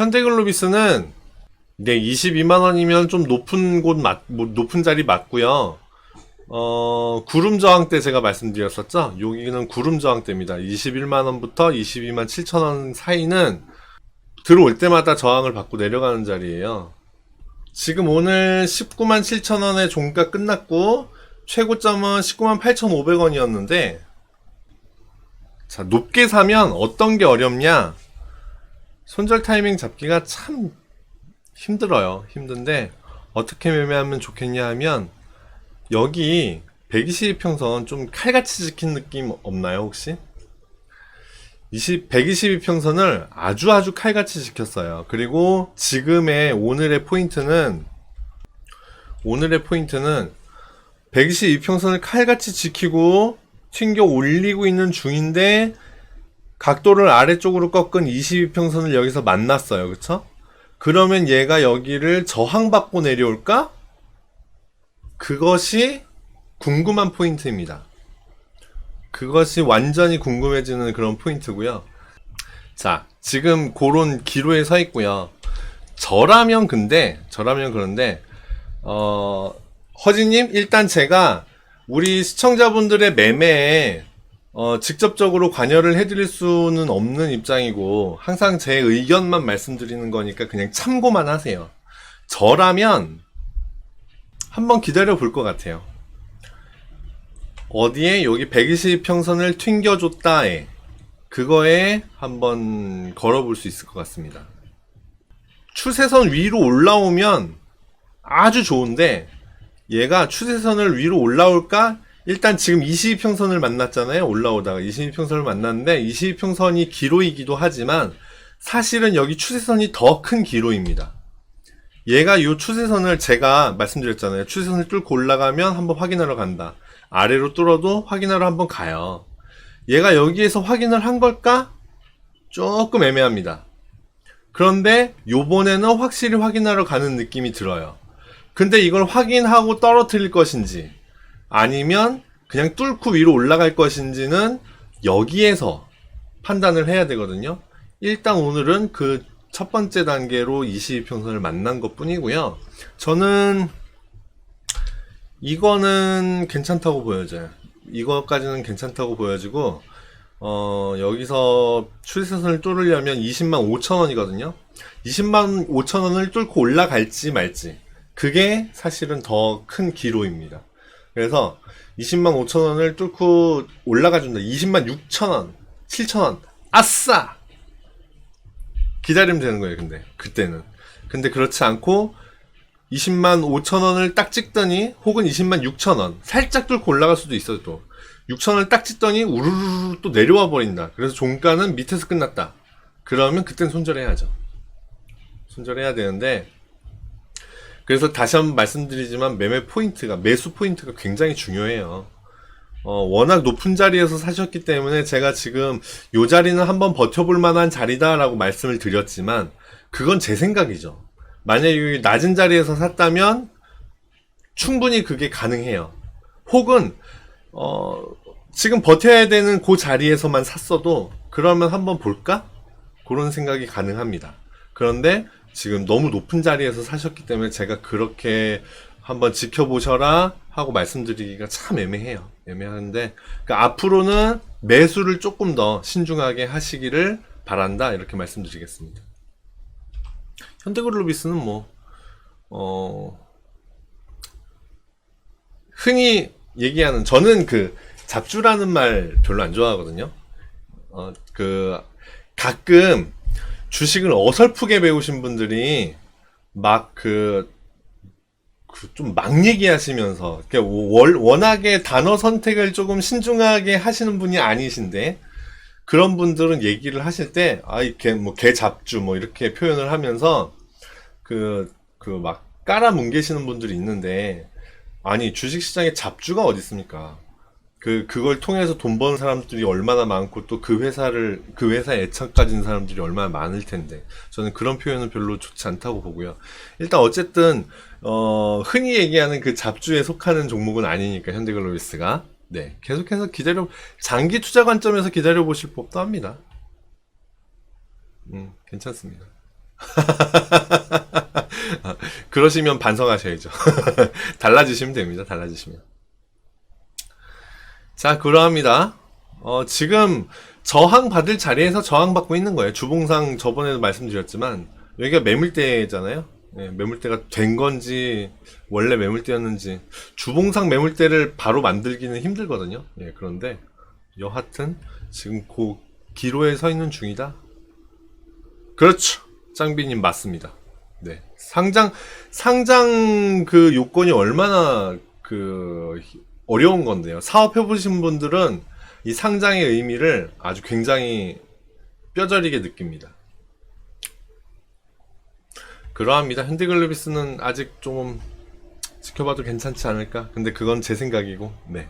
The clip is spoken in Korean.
현대글로비스는 네, 22만 원이면 좀 높은 곳 맞, 뭐 높은 자리 맞고요. 어, 구름 저항 때 제가 말씀드렸었죠? 여기는 구름 저항 때입니다. 21만 원부터 22만 7천 원 사이는 들어올 때마다 저항을 받고 내려가는 자리예요. 지금 오늘 19만 7천 원에 종가 끝났고 최고점은 19만 8,500원이었는데 자, 높게 사면 어떤 게 어렵냐? 손절 타이밍 잡기가 참 힘들어요. 힘든데 어떻게 매매하면 좋겠냐 하면 여기 122평선 좀 칼같이 지킨 느낌 없나요, 혹시? 20, 122평선을 아주 아주 칼같이 지켰어요. 그리고 지금의 오늘의 포인트는 오늘의 포인트는 122평선을 칼같이 지키고 튕겨 올리고 있는 중인데 각도를 아래쪽으로 꺾은 22평선을 여기서 만났어요. 그쵸? 그러면 얘가 여기를 저항받고 내려올까? 그것이 궁금한 포인트입니다. 그것이 완전히 궁금해지는 그런 포인트고요. 자, 지금 그런 기로에 서 있고요. 저라면 근데, 저라면 그런데, 어, 허지님, 일단 제가 우리 시청자분들의 매매에 어, 직접적으로 관여를 해드릴 수는 없는 입장이고, 항상 제 의견만 말씀드리는 거니까 그냥 참고만 하세요. 저라면, 한번 기다려 볼 것 같아요. 어디에 여기 120평선을 튕겨줬다에, 그거에 한번 걸어볼 수 있을 것 같습니다. 추세선 위로 올라오면 아주 좋은데, 얘가 추세선을 위로 올라올까? 일단 지금 22평선을 만났잖아요. 올라오다가 22평선을 만났는데 22평선이 기로이기도 하지만 사실은 여기 추세선이 더 큰 기로입니다. 얘가 이 추세선을 제가 말씀드렸잖아요. 추세선을 뚫고 올라가면 한번 확인하러 간다. 아래로 뚫어도 확인하러 한번 가요. 얘가 여기에서 확인을 한 걸까? 조금 애매합니다. 그런데 요번에는 확실히 확인하러 가는 느낌이 들어요. 근데 이걸 확인하고 떨어뜨릴 것인지 아니면 그냥 뚫고 위로 올라갈 것인지는 여기에서 판단을 해야 되거든요. 일단 오늘은 그 첫 번째 단계로 22평선을 만난 것 뿐이고요. 저는 이거는 괜찮다고 보여져요. 이거까지는 괜찮다고 보여지고, 어, 여기서 추세선을 뚫으려면 20만 5천 원이거든요. 20만 5천 원을 뚫고 올라갈지 말지. 그게 사실은 더 큰 기로입니다. 그래서 20만 5천 원을 뚫고 올라가 준다. 20만 6천 원, 7천 원. 아싸! 기다리면 되는 거예요, 근데. 그때는. 근데 그렇지 않고 20만 5천 원을 딱 찍더니 혹은 20만 6천 원. 살짝 뚫고 올라갈 수도 있어요, 또. 6천 원을 딱 찍더니 우르르르 또 내려와 버린다. 그래서 종가는 밑에서 끝났다. 그러면 그땐 손절해야죠. 손절해야 되는데 그래서 다시 한번 말씀드리지만 매매 포인트가 매수 포인트가 굉장히 중요해요. 어, 워낙 높은 자리에서 사셨기 때문에 제가 지금 요 자리는 한번 버텨볼 만한 자리다라고 말씀을 드렸지만 그건 제 생각이죠. 만약에 낮은 자리에서 샀다면 충분히 그게 가능해요. 혹은 어, 지금 버텨야 되는 그 자리에서만 샀어도 그러면 한번 볼까? 그런 생각이 가능합니다. 그런데 지금 너무 높은 자리에서 사셨기 때문에 제가 그렇게 한번 지켜보셔라 하고 말씀드리기가 참 애매해요. 애매한데 그러니까 앞으로는 매수를 조금 더 신중하게 하시기를 바란다 이렇게 말씀드리겠습니다. 현대글로비스는 뭐 어, 흔히 얘기하는 저는 그 잡주라는 말 별로 안 좋아하거든요. 어, 그 가끔 주식을 어설프게 배우신 분들이 막그그좀막 얘기하시면서 월- 워낙에 단어 선택을 조금 신중하게 하시는 분이 아니신데 그런 분들은 얘기를 하실 때 아 이렇게 뭐 개 잡주 뭐 이렇게 표현을 하면서 그 그 막 깔아 뭉개시는 분들이 있는데 아니 주식 시장에 잡주가 어디 있습니까? 그 그걸 통해서 돈 버는 사람들이 얼마나 많고 또 그 회사를 그 회사에 애착 가진 사람들이 얼마나 많을 텐데 저는 그런 표현은 별로 좋지 않다고 보고요. 일단 어쨌든 어 흔히 얘기하는 그 잡주에 속하는 종목은 아니니까 현대글로비스가 네 계속해서 기다려 장기 투자 관점에서 기다려 보실 법도 합니다. 음 괜찮습니다. 그러시면 반성하셔야죠. 달라지시면 됩니다. 달라지시면. 자, 그러합니다. 어, 지금 저항받을 자리에서 저항받고 있는 거예요. 주봉상 저번에도 말씀드렸지만, 여기가 매물대잖아요. 예, 매물대가 된 건지, 원래 매물대였는지, 주봉상 매물대를 바로 만들기는 힘들거든요. 예, 그런데, 여하튼, 지금 그 기로에 서 있는 중이다. 그렇죠. 짱비님 맞습니다. 네. 상장, 상장 그 요건이 얼마나 그 어려운 건데요. 사업해보신 분들은 이 상장의 의미를 아주 굉장히 뼈저리게 느낍니다. 그러합니다. 현대글로비스는 아직 조금 지켜봐도 괜찮지 않을까? 근데 그건 제 생각이고, 네.